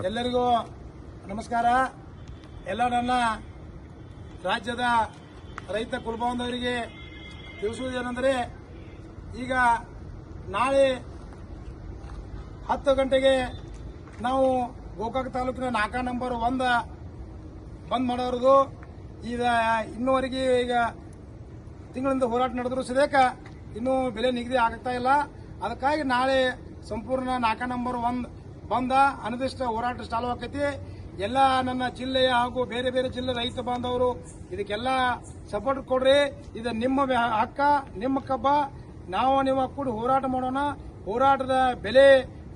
ಎಲ್ಲರಿಗೂ ನಮಸ್ಕಾರ. ಎಲ್ಲ ನನ್ನ ರಾಜ್ಯದ ರೈತ ಕುಲಬಾಂಧವರಿಗೆ ತಿಳಿಸುವುದೇನೆಂದರೆ ಈಗ ನಾಳೆ ಹತ್ತು ಗಂಟೆಗೆ ನಾವು ಗೋಕಾಕ್ ತಾಲೂಕಿನ ನಾಲ್ಕ ನಂಬರ್ ಒಂದ ಬಂದ್ ಮಾಡೋರದು ಈಗ ಇನ್ನೂವರೆಗೆ ಈಗ ತಿಂಗಳಿಂದ ಹೋರಾಟ ನಡೆದ್ರು ಸದ್ಯಕ್ಕ ಇನ್ನೂ ಬೆಲೆ ನಿಗದಿ ಆಗ್ತಾ ಇಲ್ಲ. ಅದಕ್ಕಾಗಿ ನಾಳೆ ಸಂಪೂರ್ಣ ನಾಲ್ಕ ನಂಬರ್ ಒಂದ್ ಬಂದ ಅನಿರ್ದಿಷ್ಟ ಹೋರಾಟ ಚಾಲು ಆಕೈತಿ. ಎಲ್ಲ ನನ್ನ ಜಿಲ್ಲೆಯ ಹಾಗೂ ಬೇರೆ ಬೇರೆ ಜಿಲ್ಲೆ ರೈತ ಬಾಂಧವರು ಇದಕ್ಕೆಲ್ಲ ಸಪೋರ್ಟ್ ಕೊಡ್ರಿ. ಇದು ನಿಮ್ಮ ಅಕ್ಕ ಹಕ್ಕ ನಿಮ್ಮ ಕಬ್ಬ. ನಾವು ನೀವು ಕೂಡ ಹೋರಾಟ ಮಾಡೋಣ. ಹೋರಾಟದ ಬೆಲೆ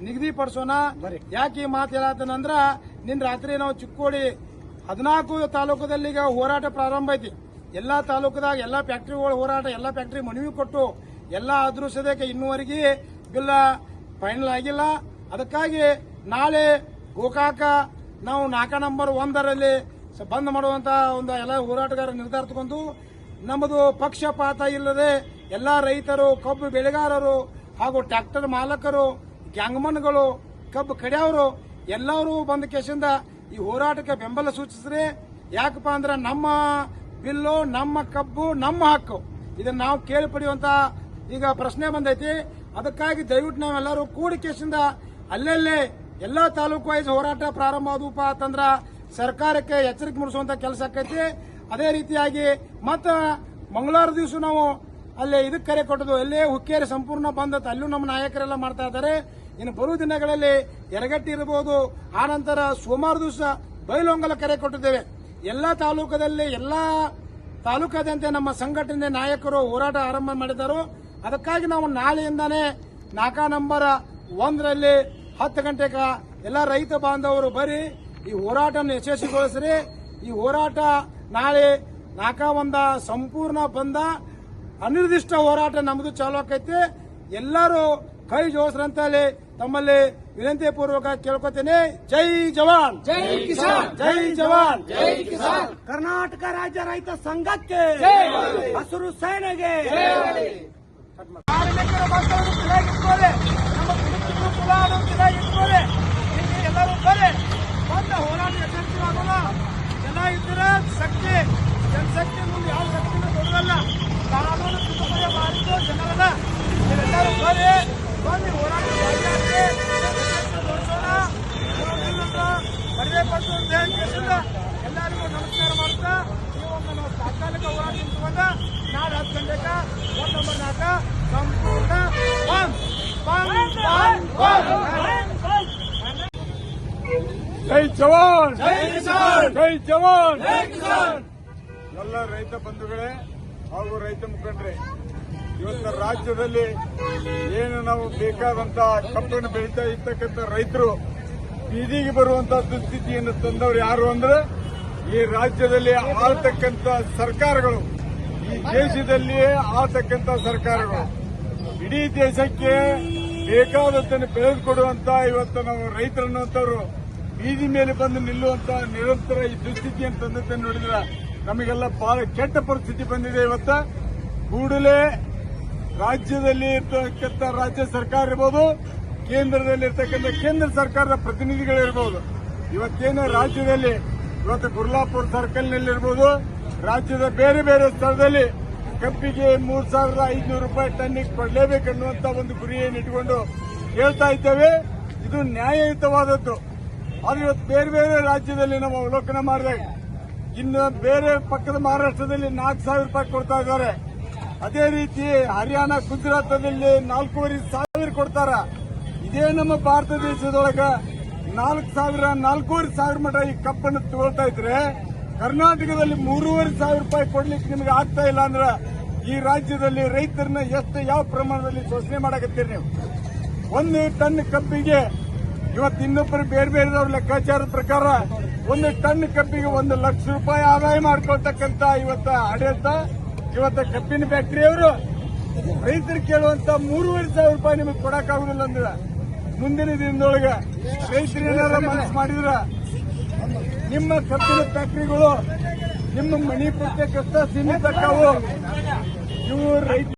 ನಿಗದಿಪಡಿಸೋಣ. ಯಾಕೆ ಈ ಮಾತು ಹೇಳತ್ತಂದ್ರ ನಿನ್ನ ರಾತ್ರಿ ನಾವು ಚಿಕ್ಕೋಡಿ ಹದಿನಾಲ್ಕು ತಾಲೂಕದಲ್ಲಿ ಈಗ ಹೋರಾಟ ಪ್ರಾರಂಭ ಐತಿ. ಎಲ್ಲಾ ತಾಲೂಕದಾಗ ಎಲ್ಲಾ ಫ್ಯಾಕ್ಟ್ರಿಗಳ ಹೋರಾಟ ಎಲ್ಲಾ ಫ್ಯಾಕ್ಟ್ರಿ ಮನವಿ ಕೊಟ್ಟು ಎಲ್ಲಾ ಅದೃಶ್ಯದಕ್ಕೆ ಇನ್ನೂವರೆಗೆ ಬಿಲ್ಲ ಫೈನಲ್ ಆಗಿಲ್ಲ. ಅದಕ್ಕಾಗಿ ನಾಳೆ ಗೋಕಾಕ ನಾವು ನಾಲ್ಕ ನಂಬರ್ ಒಂದರಲ್ಲಿ ಬಂದ್ ಮಾಡುವಂತ ಒಂದು ಎಲ್ಲ ಹೋರಾಟಗಾರ ನಿರ್ಧಾರ ತಗೊಂಡು ನಮ್ಮದು ಪಕ್ಷಪಾತ ಇಲ್ಲದೆ ಎಲ್ಲಾ ರೈತರು, ಕಬ್ಬು ಬೆಳೆಗಾರರು ಹಾಗೂ ಟ್ರ್ಯಾಕ್ಟರ್ ಮಾಲಕರು ಗ್ಯಾಂಗ್ಮನ್ಗಳು ಕಬ್ಬು ಕಡಿಯವರು ಎಲ್ಲರೂ ಬಂದ ಕೇಸಿಂದ ಈ ಹೋರಾಟಕ್ಕೆ ಬೆಂಬಲ ಸೂಚಿಸಿದ್ರೆ ಯಾಕಪ್ಪ ಅಂದ್ರೆ ನಮ್ಮ ಬಿಲ್ಲು, ನಮ್ಮ ಕಬ್ಬು, ನಮ್ಮ ಹಕ್ಕು. ಇದನ್ನ ನಾವು ಕೇಳಿ ಪಡೆಯುವಂತ ಈಗ ಪ್ರಶ್ನೆ ಬಂದೈತಿ. ಅದಕ್ಕಾಗಿ ದಯವಿಟ್ಟು ನಾವೆಲ್ಲರೂ ಕೂಡಿ ಕೇಸಿಂದ ಅಲ್ಲಲ್ಲೇ ಎಲ್ಲಾ ತಾಲೂಕು ವೈಸ್ ಹೋರಾಟ ಪ್ರಾರಂಭ ಆದೂಪ ಅಂತಂದ್ರ ಸರ್ಕಾರಕ್ಕೆ ಎಚ್ಚರಿಕೆ ಮೂಡಿಸುವಂತ ಕೆಲಸ ಆಕೈತಿ. ಅದೇ ರೀತಿಯಾಗಿ ಮತ್ತ ಮಂಗಳವಾರ ದಿವಸ ನಾವು ಅಲ್ಲಿ ಇದಕ್ಕೆ ಕರೆ ಕೊಟ್ಟದು ಎಲ್ಲೇ ಹುಕ್ಕೇರಿ ಸಂಪೂರ್ಣ ಬಂದತ್ ಅಲ್ಲೂ ನಮ್ಮ ನಾಯಕರೆಲ್ಲ ಮಾಡ್ತಾ ಇದ್ದಾರೆ. ಇನ್ನು ಬರುವ ದಿನಗಳಲ್ಲಿ ಎರಗಟ್ಟಿ ಇರಬಹುದು ಆ ನಂತರ ಸೋಮವಾರ ದಿವಸ ಬೈಲೊಂಗಲ ಕರೆ ಕೊಟ್ಟಿದ್ದೇವೆ. ಎಲ್ಲಾ ತಾಲೂಕದಲ್ಲಿ ಎಲ್ಲಾ ತಾಲೂಕಾದ್ಯಂತ ನಮ್ಮ ಸಂಘಟನೆ ನಾಯಕರು ಹೋರಾಟ ಆರಂಭ ಮಾಡಿದರು. ಅದಕ್ಕಾಗಿ ನಾವು ನಾಳೆಯಿಂದಾನೇ ನಾಕಾ ನಂಬರ್ ಒಂದರಲ್ಲಿ ಹತ್ತು ಗಂಟೆಗ ಎಲ್ಲ ರೈತ ಬಾಂಧವರು ಬರೀ ಈ ಹೋರಾಟವನ್ನು ಯಶಸ್ವಿಗೊಳಿಸ್ರಿ. ಈ ಹೋರಾಟ ನಾಳೆ ನಾಲ್ಕ ಒಂದ ಸಂಪೂರ್ಣ ಬಂದ ಅನಿರ್ದಿಷ್ಟ ಹೋರಾಟ ನಮ್ದು ಚಾಲು ಆಕೈತಿ. ಎಲ್ಲರೂ ಕೈ ಜೋಡಿಸ್ರಂತಲ್ಲಿ ತಮ್ಮಲ್ಲಿ ವಿನಂತಿ ಪೂರ್ವಕ ಕೇಳ್ಕೊತೇನೆ. ಜೈ ಜವಾನ್. ಜೈ ಕಿಸಾನ್. ಜೈ ಜವಾನ್. ಜೈ ಕಿಸಾನ್. ಕರ್ನಾಟಕ ರಾಜ್ಯ ರೈತ ಸಂಘಕ್ಕೆ ಹಸಿರು ಸೇನೆಗೆ ಕಾರ್ಮಿಕರ ಕೇಳಿಲ್ಲ. ಎಲ್ಲರಿಗೂ ನಮಸ್ಕಾರ ಮಾಡ್ತಾ ಈ ಒಂದು ನಾವು ತಾತ್ಕಾಲಿಕ ಹೋರಾಟ ನಿಂತ್ಕೊಂಡ ನಾಳೆ ಹತ್ತು ಗಂಟೆಗೆ ಒಂದು ನಂಬರ್ ನಾಲ್ಕ ಸಂಪೂರ್ಣ ಜೈ ಜವಾನ್! ಜೈ ಜವಾನ್! ಎಲ್ಲ ರೈತ ಬಂಧುಗಳೇ ಹಾಗೂ ರೈತ ಮುಖಂಡರೇ ಇವತ್ತು ರಾಜ್ಯದಲ್ಲಿ ಏನು ನಾವು ಬೇಕಾದಂತಹ ಕಬ್ಬನ್ನು ಬೆಳೀತಾ ಇರ್ತಕ್ಕಂಥ ರೈತರು ಬೀದಿಗೆ ಬರುವಂತ ದುಸ್ಥಿತಿಯನ್ನು ತಂದವರು ಯಾರು ಅಂದ್ರೆ ಈ ರಾಜ್ಯದಲ್ಲಿ ಆಳ್ತಕ್ಕಂತ ಸರ್ಕಾರಗಳು. ಈ ದೇಶದಲ್ಲಿ ಆಳ್ತಕ್ಕಂತ ಸರ್ಕಾರಗಳು. ಇಡೀ ದೇಶಕ್ಕೆ ಬೇಕಾದದ್ದನ್ನು ಬೆಳೆದುಕೊಡುವಂತ ಇವತ್ತು ನಾವು ರೈತರನ್ನುವಂತವರು ಬೀದಿ ಮೇಲೆ ಬಂದು ನಿಲ್ಲುವಂತ ನಿರಂತರ ಈ ದುಸ್ಥಿತಿಯನ್ನು ತಂದದ್ದನ್ನು ನೋಡಿದ್ರೆ ನಮಗೆಲ್ಲ ಬಹಳ ಕೆಟ್ಟ ಪರಿಸ್ಥಿತಿ ಬಂದಿದೆ ಇವತ್ತ. ಕೂಡಲೇ ರಾಜ್ಯದಲ್ಲಿ ಇರ್ತಕ್ಕಂಥ ರಾಜ್ಯ ಸರ್ಕಾರ ಇರ್ಬೋದು ಕೇಂದ್ರದಲ್ಲಿ ಇರ್ತಕ್ಕಂಥ ಕೇಂದ್ರ ಸರ್ಕಾರದ ಪ್ರತಿನಿಧಿಗಳಿರ್ಬೋದು. ಇವತ್ತೇನು ರಾಜ್ಯದಲ್ಲಿ ಇವತ್ತು ಗುರ್ಲಾಪುರ್ ಸರ್ಕಲ್ನಲ್ಲಿರ್ಬೋದು, ರಾಜ್ಯದ ಬೇರೆ ಬೇರೆ ಸ್ಥಳದಲ್ಲಿ ಕಬ್ಬಿಗೆ ಮೂರು ಸಾವಿರದ ಐದುನೂರು ರೂಪಾಯಿ ಟನ್ನಿಗೆ ಕೊಡಲೇಬೇಕನ್ನುವಂತ ಒಂದು ಗುರಿಯನ್ನು ಇಟ್ಟುಕೊಂಡು ಹೇಳ್ತಾ ಇದ್ದೇವೆ. ಇದು ನ್ಯಾಯಯುತವಾದದ್ದು. ಆದ್ರೆ ಇವತ್ತು ಬೇರೆ ಬೇರೆ ರಾಜ್ಯದಲ್ಲಿ ನಾವು ಅವಲೋಕನ ಮಾಡಿದಾಗ ಇನ್ನು ಬೇರೆ ಪಕ್ಕದ ಮಹಾರಾಷ್ಟ್ರದಲ್ಲಿ ನಾಲ್ಕು ಸಾವಿರ ರೂಪಾಯಿ ಕೊಡ್ತಾ ಇದ್ದಾರೆ. ಅದೇ ರೀತಿ ಹರಿಯಾಣ, ಗುಜರಾತದಲ್ಲಿ ನಾಲ್ಕೂವರೆ ಸಾವಿರ ಕೊಡ್ತಾರ? ಇದೇ ನಮ್ಮ ಭಾರತ ದೇಶದೊಳಗ ನಾಲ್ಕು ಸಾವಿರ, ನಾಲ್ಕೂವರೆ ಸಾವಿರ ಮಟ ಈ ಕಪ್ಪನ್ನು ತಗೊಳ್ತಾ ಇದ್ರೆ ಕರ್ನಾಟಕದಲ್ಲಿ ಮೂರುವರೆ ಸಾವಿರ ರೂಪಾಯಿ ಕೊಡ್ಲಿಕ್ಕೆ ನಿಮ್ಗೆ ಆಗ್ತಾ ಇಲ್ಲ ಅಂದ್ರೆ ಈ ರಾಜ್ಯದಲ್ಲಿ ರೈತರನ್ನ ಎಷ್ಟು ಯಾವ ಪ್ರಮಾಣದಲ್ಲಿ ಶೋಷಣೆ ಮಾಡಕತ್ತೀರಿ ನೀವು? ಒಂದು ಟನ್ ಕಬ್ಬಿಗೆ ಇವತ್ತು ಇನ್ನೊಬ್ಬರು ಬೇರೆ ಬೇರೆದವ್ರ ಲೆಕ್ಕಾಚಾರದ ಪ್ರಕಾರ ಒಂದು ಟನ್ ಕಬ್ಬಿಗೆ ಒಂದು ಲಕ್ಷ ರೂಪಾಯಿ ಆದಾಯ ಮಾಡ್ಕೊಳ್ತಕ್ಕಂತ ಇವತ್ತ ಆಡಳಿತ, ಇವತ್ತ ಕಬ್ಬಿನ ಫ್ಯಾಕ್ಟರಿಯವರು ರೈತರು ಕೇಳುವಂತ ಮೂರುವರೆ ಸಾವಿರ ರೂಪಾಯಿ ನಿಮಗೆ ಕೊಡಕ್ಕಾಗುದಿಲ್ಲ ಅಂದ್ರೆ ಮುಂದಿನ ದಿನದೊಳಗೆ ರೈತರು ಮನಸ್ಸು ಮಾಡಿದ್ರ ನಿಮ್ಮ ಕಬ್ಬಿನ ಫ್ಯಾಕ್ಟ್ರಿಗಳು ನಿಮ್ಮ ಮನಿ ಪ್ರತ್ಯೇಕ ಸೀಮಿತ ಇವು ರೈತ